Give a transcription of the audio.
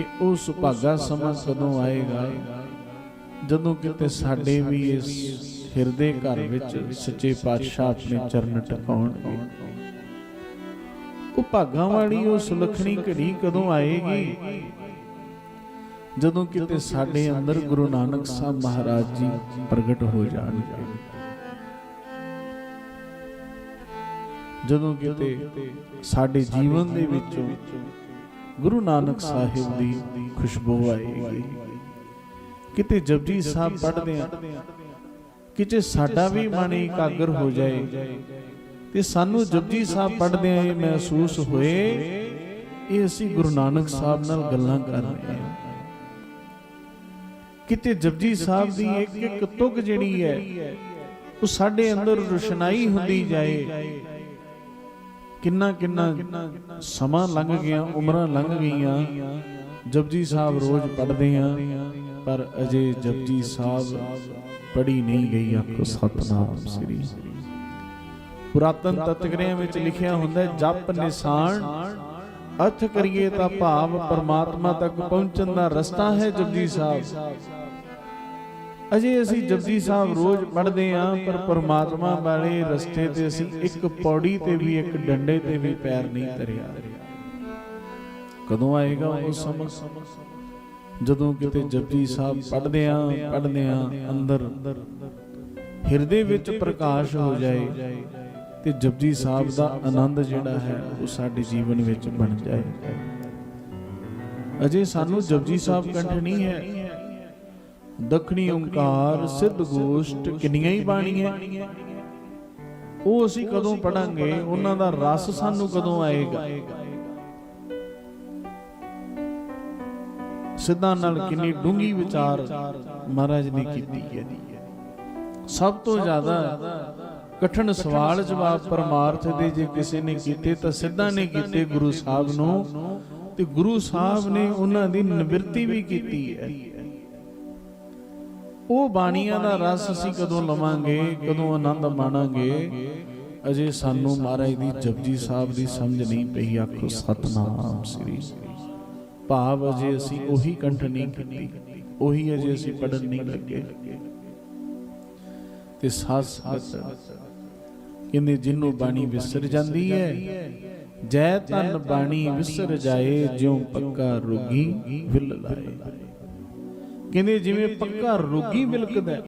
ਕਿ ਉਹ ਸੁਭਾਗਾ ਸਮਾਂ ਕਦੋਂ ਆਏਗਾ? ਜਦੋਂ ਕਿਤੇ ਸਾਡੇ ਵੀ ਇਸ ਹਿਰਦੇ ਘਰ ਵਿੱਚ ਸੱਚੇ ਪਾਤਸ਼ਾਹ ਆਪਣੇ ਚਰਨ ਟਿਕਾਉਣਗੇ। ਉਹ ਭਾਗਾਂ ਵਾਲੀ ਉਹ ਸੁਲੱਖਣੀ ਘੜੀ ਕਦੋਂ ਆਏਗੀ? ਜਦੋਂ ਕਿਤੇ ਸਾਡੇ ਅੰਦਰ ਗੁਰੂ ਨਾਨਕ ਸਾਹਿਬ ਮਹਾਰਾਜ ਜੀ ਪ੍ਰਗਟ ਹੋ ਜਾਣਗੇ। ਜਦੋਂ ਕਿਤੇ ਸਾਡੇ ਜੀਵਨ ਦੇ ਵਿੱਚੋਂ ਗੁਰੂ ਨਾਨਕ ਸਾਹਿਬ ਦੀ ਖੁਸ਼ਬੂ ਆਏਗੀ। ਕਿਤੇ ਜਪਜੀ ਸਾਹਿਬ ਪੜ੍ਹਦੇ ਆ, ਕਿਤੇ ਸਾਡਾ ਵੀ ਮਨ ਇਕਾਗਰ ਹੋ ਜਾਏ, ਤੇ ਸਾਨੂੰ ਜਪਜੀ ਸਾਹਿਬ ਪੜ੍ਹਦੇ ਆ ਇਹ ਮਹਿਸੂਸ ਹੋਏ, ਇਹ ਅਸੀਂ ਗੁਰੂ ਨਾਨਕ ਸਾਹਿਬ ਨਾਲ ਗੱਲਾਂ ਕਰ ਰਹੇ ਹਾਂ ਕਿਤੇ ਜਪਜੀ ਸਾਹਿਬ ਦੀ ਇੱਕ ਇੱਕ ਤੁਕ ਜਿਹੜੀ ਹੈ, ਉਹ ਸਾਡੇ ਅੰਦਰ ਰੁਸ਼ਨਾਈ ਹੁੰਦੀ ਜਾਏ ਕਿੰਨਾ ਕਿੰਨਾ ਸਮਾਂ ਲੰਘ ਗਿਆ ਉਮਰਾਂ ਲੰਘ ਗਈਆਂ। ਜਪਜੀ ਸਾਹਿਬ ਰੋਜ਼ ਪੜ੍ਹਦੇ ਆ, ਪਰ ਅਜੇ ਜਪਜੀ ਸਾਹਿਬ ਪੜ੍ਹੀ ਨਹੀਂ ਗਈ ਆਖੋ ਸਤਨਾਮ ਸ੍ਰੀ। ਪੁਰਾਤਨ ਤਤਗਰਿਆਂ ਵਿੱਚ ਲਿਖਿਆ ਹੁੰਦਾ ਜਪ ਨਿਸ਼ਾਨ, ਅਰਥ ਕਰੀਏ ਤਾਂ ਭਾਵ ਪਰਮਾਤਮਾ ਤੱਕ ਪਹੁੰਚਣ ਦਾ ਰਸਤਾ ਹੈ ਜਪਜੀ ਸਾਹਿਬ। ਅਜੇ ਅਸੀਂ ਜਪਜੀ ਸਾਹਿਬ ਰੋਜ਼ ਪੜ੍ਹਦੇ ਆਂ ਪਰ ਪਰਮਾਤਮਾ ਵਾਲੇ ਰਸਤੇ ਤੇ ਅਸੀਂ ਇੱਕ ਪੌੜੀ ਤੇ ਵੀ, ਇੱਕ ਡੰਡੇ ਤੇ ਵੀ ਪੈਰ ਨਹੀਂ ਧਰਿਆ। ਕਦੋਂ ਆਏਗਾ ਉਹ ਸਮਾਂ? ਜਦੋਂ ਕਿਤੇ ਜਪਜੀ ਸਾਹਿਬ ਪੜ੍ਹਦੇ ਆਂ ਪੜ੍ਹਦੇ ਆਂ ਅੰਦਰ ਹਿਰਦੇ ਵਿੱਚ ਪ੍ਰਕਾਸ਼ ਹੋ ਜਾਏ ਤੇ ਜਪਜੀ ਸਾਹਿਬ ਦਾ ਆਨੰਦ ਜਿਹੜਾ ਹੈ, ਉਹ ਸਾਡੇ ਜੀਵਨ ਵਿੱਚ ਬਣ ਜਾਏ। ਅਜੇ ਸਾਨੂੰ ਜਪਜੀ ਸਾਹਿਬ ਕੰਠ ਨਹੀਂ ਹੈ। ਦਖਣੀ ਓੰਕਾਰ ਸਿੱਧ ਗੋਸ਼ਟ ਕਿੰਨੀਆਂ ਹੀ ਬਾਣੀਆਂ ਉਹ ਅਸੀਂ ਕਦੋਂ ਪੜਾਂਗੇ ਉਹਨਾਂ ਦਾ ਰਸ ਸਾਨੂੰ ਕਦੋਂ ਆਏਗਾ? ਸਿੱਧਾਂ ਨਾਲ ਕਿੰਨੀ ਡੂੰਗੀ ਵਿਚਾਰ ਮਹਾਰਾਜ ਨੇ ਕੀਤੀ ਹੈ। ਸਭ ਤੋਂ ਜ਼ਿਆਦਾ ਕਠਿਨ ਸਵਾਲ ਜਵਾਬ ਪਰਮਾਰਥ ਦੇ ਜੇ ਕਿਸੇ ਨੇ ਕੀਤੇ ਤਾਂ ਸਿੱਧਾਂ ਨੇ ਕੀਤੇ ਗੁਰੂ ਸਾਹਿਬ ਨੂੰ ਤੇ ਗੁਰੂ ਸਾਹਿਬ ਨੇ ਉਹਨਾਂ ਦੀ ਨਿਵਰਤੀ ਵੀ ਕੀਤੀ ਹੈ। ਉਹ ਬਾਣੀਆਂ ਦਾ ਰਸ ਅਸੀਂ ਕਦੋਂ ਲਵਾਂਗੇ, ਕਦੋਂ ਆਨੰਦ ਮਾਣਾਂਗੇ? ਅਜੇ ਸਾਨੂੰ ਮਹਾਰਾਜ ਦੀ ਜਪਜੀ ਸਾਹਿਬ ਦੀ ਸਮਝ ਨਹੀਂ ਪਈ, ਆਖੋ ਸਤਨਾਮ ਸ੍ਰੀ ਭਾਵ ਅਜੇ ਅਸੀਂ ਉਹੀ ਕੰਠ ਨਹੀਂ ਕੀਤੀ, ਉਹੀ ਅਜੇ ਅਸੀਂ ਪੜਨ ਨਹੀਂ ਲੱਗੇ। ਤੇ ਸਾਥ ਕਹਿੰਦੇ ਜਿੰਨੂੰ ਬਾਣੀ ਵਿਸਰ ਜਾਂਦੀ ਹੈ, ਜੈ ਤਨ ਬਾਣੀ ਵਿਸਰ ਜਾਏ, ਜਿਉ ਪੱਕਾ ਰੋਗੀ ਵਿਲ ਲਾਏ। ਕਹਿੰਦੇ ਜਿਵੇਂ ਪੱਕਾ ਰੋਗੀ ਵਿਲਕਦਾ